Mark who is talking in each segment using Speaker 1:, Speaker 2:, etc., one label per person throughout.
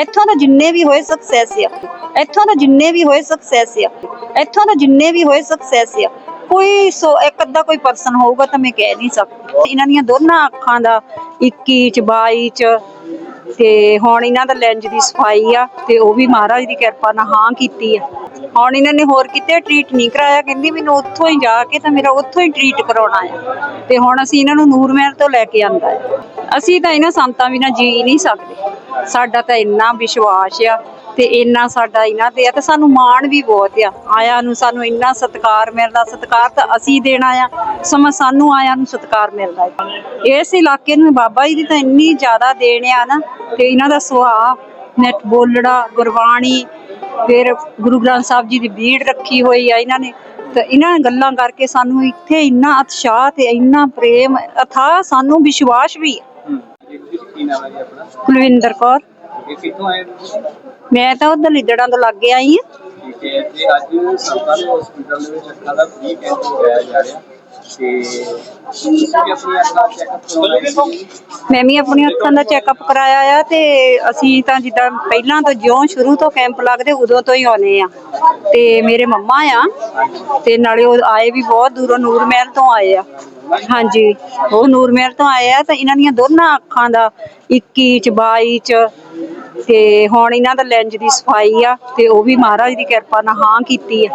Speaker 1: ਇੱਥੋਂ ਦਾ ਜਿੰਨੇ ਵੀ ਹੋਏ ਸਕਸੈਸ ਆ। ਇੱਥੋਂ ਤਾਂ ਜਿੰਨੇ ਵੀ ਹੋਏ ਸਕਸੈਸ ਆ। ਇੱਥੋਂ ਤਾਂ ਜਿੰਨੇ ਵੀ ਹੋਏ ਸਕਸੈਸ ਆ। ਕੋਈ ਸੋ, ਇੱਕ ਅੱਧਾ ਕੋਈ ਪਰਸਨ ਹੋਊਗਾ ਤਾਂ ਮੈਂ ਕਹਿ ਨਹੀਂ ਸਕਦੀ। ਇਹਨਾਂ ਦੀਆਂ ਦੋਨਾਂ ਅੱਖਾਂ ਦਾ 21 ਚ 22 ਚ ਤੇ ਹੁਣ ਇਹਨਾਂ ਦਾ ਲੈਂਜ ਦੀ ਸਫ਼ਾਈ ਆ, ਤੇ ਉਹ ਵੀ ਮਹਾਰਾਜ ਦੀ ਕਿਰਪਾ ਨਾਲ ਹਾਂ ਕੀਤੀ ਆ। ਹੁਣ ਇਹਨਾਂ ਨੇ ਹੋਰ ਕਿਤੇ ਟ੍ਰੀਟ ਨਹੀਂ ਕਰਾਇਆ। ਕਹਿੰਦੀ ਮੈਨੂੰ ਉੱਥੋਂ ਹੀ ਜਾ ਕੇ ਤਾਂ ਮੇਰਾ ਉੱਥੋਂ ਹੀ ਟ੍ਰੀਟ ਕਰਾਉਣਾ ਆ। ਤੇ ਹੁਣ ਅਸੀਂ ਇਹਨਾਂ ਨੂੰ ਨੂਰਮਹਿਲ ਤੋਂ ਲੈ ਕੇ ਆਂਦਾ ਅਸੀਂ ਤਾਂ ਇਹਨਾਂ ਸੰਤਾਂ ਬਿਨਾਂ ਜੀ ਨਹੀਂ ਸਕਦੇ। ਸਾਡਾ ਤਾਂ ਇੰਨਾ ਵਿਸ਼ਵਾਸ ਆ ਤੇ ਇੰਨਾ ਸਾਡਾ ਇਹਨਾਂ ਤੇ ਆ ਤੇ ਸਾਨੂੰ ਮਾਣ ਵੀ ਬਹੁਤ ਆ। ਆਇਆਂ ਨੂੰ ਸਾਨੂੰ ਇੰਨਾ ਸਤਿਕਾਰ ਮਿਲਦਾ, ਸਤਿਕਾਰ ਤਾਂ ਅਸੀਂ ਦੇਣਾ ਆ। ਸਮਾਂ ਸਾਨੂੰ ਆਇਆਂ ਨੂੰ ਸਤਿਕਾਰ ਮਿਲਦਾ ਹੈ ਇਸ ਇਲਾਕੇ ਨੂੰ ਬਾਬਾ ਜੀ ਦੀ ਤਾਂ ਇੰਨੀ ਜ਼ਿਆਦਾ ਦੇਣ ਆ ਨਾ ਤੇ ਇਹਨਾਂ ਦਾ ਸੁਭਾਅ ਨੈਟ ਬੋਲੜਾ ਗੁਰਬਾਣੀ, ਫਿਰ ਗੁਰੂ ਗ੍ਰੰਥ ਸਾਹਿਬ ਜੀ ਦੀ ਬੀੜ ਰੱਖੀ ਹੋਈ ਆ ਇਹਨਾਂ ਨੇ। ਤੇ ਇਹਨਾਂ ਗੱਲਾਂ ਕਰਕੇ ਸਾਨੂੰ ਇੱਥੇ ਇੰਨਾ ਉਤਸ਼ਾਹ ਤੇ ਇੰਨਾ ਪ੍ਰੇਮ ਅਥਾ ਸਾਨੂੰ ਵਿਸ਼ਵਾਸ ਵੀ ਆ।
Speaker 2: ਕੀ ਨਾਮ ਹੈ ਜੀ ਆਪਣਾ?
Speaker 1: ਕੁਲਵਿੰਦਰ ਕੌਰ।
Speaker 2: ਇਹ ਕਿੱਥੋਂ ਆਏ ਹੋ ਤੁਸੀਂ?
Speaker 1: ਮੈਂ ਤਾਂ ਉਧਰ ਲਿਦੜਾਂ ਤੋਂ ਲੱਗ ਆਈ
Speaker 2: ਠੀਕ ਹੈ ਤੇ ਅੱਜ ਸਰਕਾਰੀ ਹਸਪੀਟਲ ਦੇ ਵਿੱਚ ਅੱਖਾਂ ਦਾ ਫ੍ਰੀ ਕੈਂਪ ਲਗਾਇਆ ਜਾ ਰਿਹਾ। ਤੇ ਤੁਸੀਂ ਆਪਣੀ ਅੱਖਾਂ ਚੈੱਕਅਪ ਕਰਵਾਉਣਾ
Speaker 1: ਮੈਂ ਵੀ ਆਪਣੀ ਅੱਖਾਂ ਦਾ ਚੈੱਕਅਪ ਕਰਾਇਆ ਆ ਤੇ ਅਸੀਂ ਤਾਂ ਜਿੱਦਾਂ ਪਹਿਲਾਂ ਤੋਂ ਜਿਉਂ ਸ਼ੁਰੂ ਤੋਂ ਕੈਂਪ ਲੱਗਦੇ ਉਦੋਂ ਤੋਂ ਹੀ ਆਉਨੇ ਆ। ਤੇ ਮੇਰੇ ਮੰਮਾ ਆ ਤੇ ਨਾਲੇ ਉਹ ਆਏ ਵੀ ਬਹੁਤ ਦੂਰੋਂ, ਨੂਰ ਮਹਿਲ ਤੋਂ ਆਏ ਆ। ਹਾਂਜੀ, ਉਹ ਨੂਰ ਮਹਿਲ ਤੋਂ ਆਏ ਆ ਤਾਂ ਇਹਨਾਂ ਦੀਆਂ ਦੋਨਾਂ ਅੱਖਾਂ ਦਾ 21 ਚ 22 ਚ ਤੇ ਹੁਣ ਇਹਨਾਂ ਦਾ ਲੈਂਜ ਦੀ ਸਫ਼ਾਈ ਆ ਤੇ ਉਹ ਵੀ ਮਹਾਰਾਜ ਦੀ ਕਿਰਪਾ ਨਾਲ ਹਾਂ ਕੀਤੀ ਆ।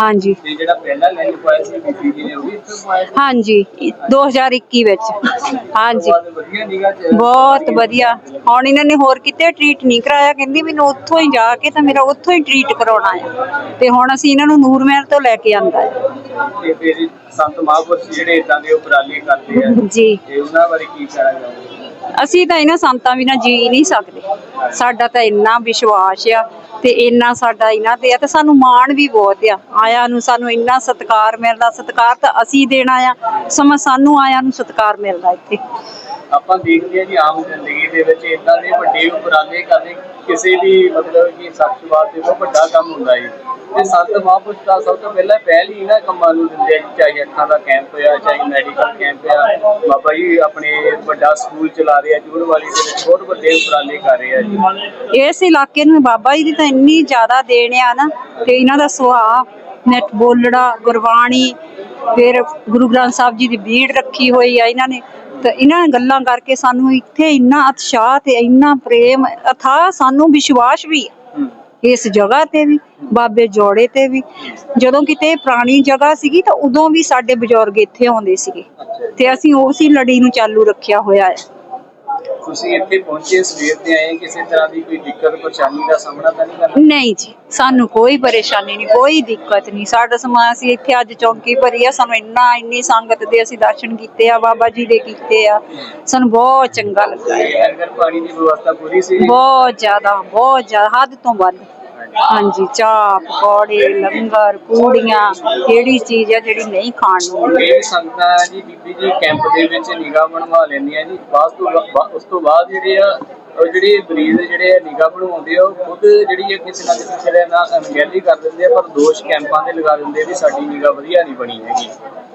Speaker 1: ਹਾਂਜੀ।
Speaker 2: ਤੇ ਜਿਹੜਾ ਪਹਿਲਾ ਲੈਂਜ ਪਾਇਆ ਸੀ ਬੀਬੀ ਜੀ ਨੇ ਉਹ ਵੀ ਇੱਥੋਂ ਪਾਇਆ ਸੀ?
Speaker 1: ਹਾਂਜੀ 2021 ਵਿੱਚ। ਹਾਂਜੀ।
Speaker 2: ਬਾਅਦ ਵਧੀਆ ਨਿਗਾਹ ਚ
Speaker 1: ਬਹੁਤ ਵਧੀਆ। ਹੁਣ ਇਹਨਾਂ ਨੇ ਹੋਰ ਕਿਤੇ ਟ੍ਰੀਟ ਨਹੀਂ ਕਰਾਇਆ। ਕਹਿੰਦੀ ਮੈਨੂੰ ਉੱਥੋਂ ਹੀ ਜਾ ਕੇ ਤਾਂ ਮੇਰਾ ਉੱਥੋਂ ਹੀ ਟ੍ਰੀਟ ਕਰਾਉਣਾ ਆ। ਤੇ ਹੁਣ ਅਸੀਂ ਇਹਨਾਂ ਨੂੰ ਨੂਰ ਮਹਿਲ ਤੋਂ ਲੈ ਕੇ ਆਂਦਾ ਹੈ
Speaker 2: ਤੇ ਫਿਰ ਸੰਤ ਮਹਾਂਪੁਰਸ਼ ਜਿਹੜੇ ਇਦਾਂ ਦੇ ਉਪਰਾਲੇ ਕਰਦੇ ਆ
Speaker 1: ਜੀ।
Speaker 2: ਤੇ ਉਹਨਾਂ ਬਾਰੇ ਕੀ ਕਹਿਣਾ ਚਾਹੋਗੇ?
Speaker 1: ਅਸੀਂ ਤਾਂ ਇਹਨਾਂ ਸੰਤਾਂ ਬਿਨਾਂ ਜੀ ਨਹੀਂ ਸਕਦੇ। ਸਾਡਾ ਤਾਂ ਇੰਨਾ ਵਿਸ਼ਵਾਸ ਆ ਤੇ ਇੰਨਾ ਸਾਡਾ ਇਹਨਾਂ ਤੇ ਆ ਤੇ ਸਾਨੂੰ ਮਾਣ ਵੀ ਬਹੁਤ ਆ। ਆਇਆਂ ਨੂੰ ਸਾਨੂੰ ਇੰਨਾ ਸਤਿਕਾਰ ਮਿਲਦਾ, ਸਤਿਕਾਰ ਤਾਂ ਅਸੀਂ ਦੇਣਾ ਆ। ਸਮਾਂ ਸਾਨੂੰ ਆਇਆਂ ਨੂੰ ਸਤਿਕਾਰ ਮਿਲਦਾ ਇੱਥੇ।
Speaker 2: ਆਪਾਂ ਦੇਖਦੇ ਹਾਂ ਜੀ ਆਮ ਜ਼ਿੰਦਗੀ ਦੇ ਵਿੱਚ ਇਦਾਂ ਦੇ ਵੱਡੇ ਉਪਰਾਲੇ ਕਰਨੇ ਕਿਸੇ ਵੀ ਮਤਲਬ ਕਿ ਸੱਚਵਾਦ ਦੇ ਬਹੁਤ ਵੱਡਾ ਕੰਮ ਹੁੰਦਾ ਹੈ ਤੇ ਸੰਤ ਮਹਾਂਪੁਰਸ਼ ਦਾ ਸਭ ਤੋਂ ਪਹਿਲਾਂ ਪਹਿਲ ਹੀ ਇਹਨਾਂ ਕੰਮਾਂ ਨੂੰ ਦਿੰਦੇ ਚਾਹੇ ਅੱਖਾਂ ਦਾ ਕੈਂਪ ਆ ਚਾਹੇ ਮੈਡੀਕਲ ਕੈਂਪ ਆ ਬਾਬਾ ਜੀ ਆਪਣੇ ਵੱਡਾ ਸਕੂਲ ਚਲਾ ਰਹੇ ਆ ਜੂੜ ਵਾਲੀ ਦੇ ਵਿੱਚ ਬਹੁਤ ਵੱਡੇ ਉਪਰਾਲੇ ਕਰ ਰਹੇ ਆ ਜੀ।
Speaker 1: ਇਸ ਇਲਾਕੇ ਨੂੰ ਬਾਬਾ ਜੀ ਦੀ ਤਾਂ ਇੰਨੀ ਜ਼ਿਆਦਾ ਦੇਣ ਆ ਨਾ ਤੇ ਇਹਨਾਂ ਦਾ ਸੁਭਾਅ ਨੈਟ ਬੋਲੜਾ ਗੁਰਬਾਣੀ ਫਿਰ ਗੁਰੂ ਗ੍ਰੰਥ ਸਾਹਿਬ ਜੀ ਦੀ ਬੀੜ ਰੱਖੀ ਹੋਈ ਆ ਇਹਨਾਂ ਨੇ। ਤੇ ਇਹਨਾਂ ਗੱਲਾਂ ਕਰਕੇ ਸਾਨੂੰ ਇੱਥੇ ਇੰਨਾ ਉਤਸ਼ਾਹ ਤੇ ਇੰਨਾ ਪ੍ਰੇਮ ਅਥਾ ਸਾਨੂੰ ਵਿਸ਼ਵਾਸ ਵੀ ਆ। ਇਸ ਜਗ੍ਹਾ ਤੇ ਵੀ ਬਾਬੇ ਜੋੜੇ ਤੇ ਵੀ। ਜਦੋਂ ਕਿਤੇ ਪੁਰਾਣੀ ਜਗ੍ਹਾ ਸੀਗੀ ਤਾਂ ਉਦੋਂ ਵੀ ਸਾਡੇ ਬਜ਼ੁਰਗ ਇੱਥੇ ਆਉਂਦੇ ਸੀਗੇ। ਤੇ ਅਸੀਂ ਉਸੇ ਲੜੀ ਨੂੰ ਚਾਲੂ ਰੱਖਿਆ ਹੋਇਆ ਹੈ।
Speaker 2: ਤੁਸੀਂ ਇੱਥੇ ਪਹੁੰਚੇ ਸਵੇਰ ਤੇ ਆਏ ਕਿਸੇ ਤਰ੍ਹਾਂ ਦੀ ਕੋਈ ਦਿੱਕਤ ਪਰੇਸ਼ਾਨੀ ਦਾ ਸਾਹਮਣਾ ਤਾਂ ਨਹੀਂ ਕਰਨਾ?
Speaker 1: ਨਹੀਂ ਜੀ ਸਾਨੂੰ ਕੋਈ ਪਰੇਸ਼ਾਨੀ ਨਹੀਂ ਕੋਈ ਦਿੱਕਤ ਨਹੀਂ। ਸਾਡਾ ਸਮਾਂ ਅਸੀਂ ਇੱਥੇ ਅੱਜ ਚੌਂਕੀ ਭਰੀ ਆ ਸਾਨੂੰ ਇੰਨਾ ਇੰਨੀ ਸੰਗਤ ਦੇ ਅਸੀਂ ਦਰਸ਼ਨ ਕੀਤੇ ਆ ਬਾਬਾ ਜੀ ਦੇ ਕੀਤੇ ਆ। ਸਾਨੂੰ ਬਹੁਤ ਚੰਗਾ ਲੱਗਾ।
Speaker 2: ਲੰਗਰ ਪਾਣੀ ਦੀ ਵਿਵਸਥਾ ਪੂਰੀ ਸੀ?
Speaker 1: ਬਹੁਤ ਜ਼ਿਆਦਾ ਬਹੁਤ ਜ਼ਿਆਦਾ ਹੱਦ ਤੋਂ ਵੱਧ। ਹਾਂਜੀ, ਚਾਹ, ਪਕੌੜੇ, ਲੰਗਰ, ਪੂੜੀਆਂ, ਕਿਹੜੀ ਚੀਜ਼ ਆ ਜਿਹੜੀ ਨਹੀਂ ਖਾਣ ਨੂੰ ਮਿਲਦੀ।
Speaker 2: ਇਹ ਸੰਗਤਾਂ ਜੀ, ਬੀਬੀ ਜੀ, ਕੈਂਪ ਦੇ ਵਿੱਚ ਨਿਗਾਹ ਬਣਵਾ ਲੈਂਦੀਆਂ ਜੀ ਬਾਅਦ ਤੋਂ ਬਾ- ਉਸ ਤੋਂ ਬਾਅਦ ਜਿਹੜੇ ਆ, ਉਹ ਜਿਹੜੇ ਮਰੀਜ਼ ਜਿਹੜੇ ਆ ਨਿਗਾਹ ਬਣਵਾਉਂਦੇ ਆ, ਉਹ ਖੁਦ ਜਿਹੜੀ ਆ ਕਿਸੇ ਨਾ ਕਿਸੇ ਤਰ੍ਹਾਂ ਨਾਲ ਅਣਗਹਿਲੀ ਕਰ ਦਿੰਦੇ ਆ, ਪਰ ਦੋਸ਼ ਕੈਂਪਾਂ ਤੇ ਲਗਾ ਦਿੰਦੇ ਆ ਵੀ ਸਾਡੀ ਨਿਗਾਹ ਵਧੀਆ ਨਹੀਂ ਬਣੀ ਹੈਗੀ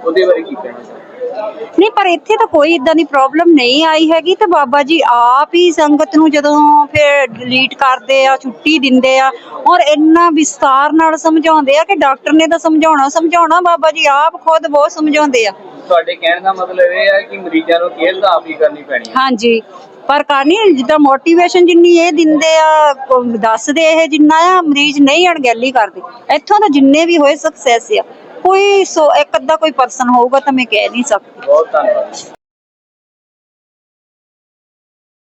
Speaker 2: ਉਹਦੇ ਬਾਰੇ ਕੀ ਕਹਿਣਾ ਚਾਹੁੰਦੇ
Speaker 1: ਨਹੀਂ ਪਰ ਇੱਥੇ ਤਾਂ ਕੋਈ ਇਦਾਂ ਦੀ ਪ੍ਰੋਬਲਮ ਨਹੀਂ ਆਈ ਹੈਗੀ ਤੇ ਬਾਬਾ ਜੀ ਆਪ ਹੀ ਸੰਗਤ ਨੂੰ ਜਦੋਂ ਫਿਰ ਡਿਲੀਟ ਕਰਦੇ ਆ ਛੁੱਟੀ ਦਿੰਦੇ ਆ ਔਰ ਇੰਨਾ ਵਿਸਤਾਰ ਨਾਲ ਸਮਝਾਉਂਦੇ ਆ ਕਿ ਡਾਕਟਰ ਨੇ ਤਾਂ ਸਮਝਾਉਣਾ ਸਮਝਾਉਣਾ ਬਾਬਾ ਜੀ ਆਪ ਖੁਦ ਬਹੁਤ ਸਮਝਾਉਂਦੇ ਆ।
Speaker 2: ਤੁਹਾਡੇ ਕਹਿਣ ਦਾ ਮਤਲਬ ਇਹ ਹੈ ਕਿ ਮਰੀਜ਼ਾਂ ਨੂੰ ਕੇਅਰ ਤਾਂ ਆਪ ਹੀ ਕਰਨੀ ਪੈਣੀ ਹੈ।
Speaker 1: ਹਾਂਜੀ ਪਰ ਕਰਨੀ ਜਿੱਦਾਂ ਮੋਟੀਵੇਸ਼ਨ ਜਿੰਨੀ ਇਹ ਦਿੰਦੇ ਆ ਦੱਸਦੇ ਇਹ ਜਿੰਨਾ ਆ ਮਰੀਜ਼ ਨਹੀਂ ਅਣਗਹਿਲੀ ਕਰਦੇ। ਇੱਥੋਂ ਤਾਂ ਜਿੰਨੇ ਵੀ ਹੋਏ ਸਕਸੈਸ ਆ। ਕੋਈ ਸੋ ਇੱਕ ਅੱਧਾ ਕੋਈ ਪਰਸਨ ਹੋਊਗਾ ਤਾਂ ਮੈਂ ਕਹਿ ਨਹੀਂ ਸਕਦੀ।
Speaker 2: ਬਹੁਤ ਧੰਨਵਾਦ।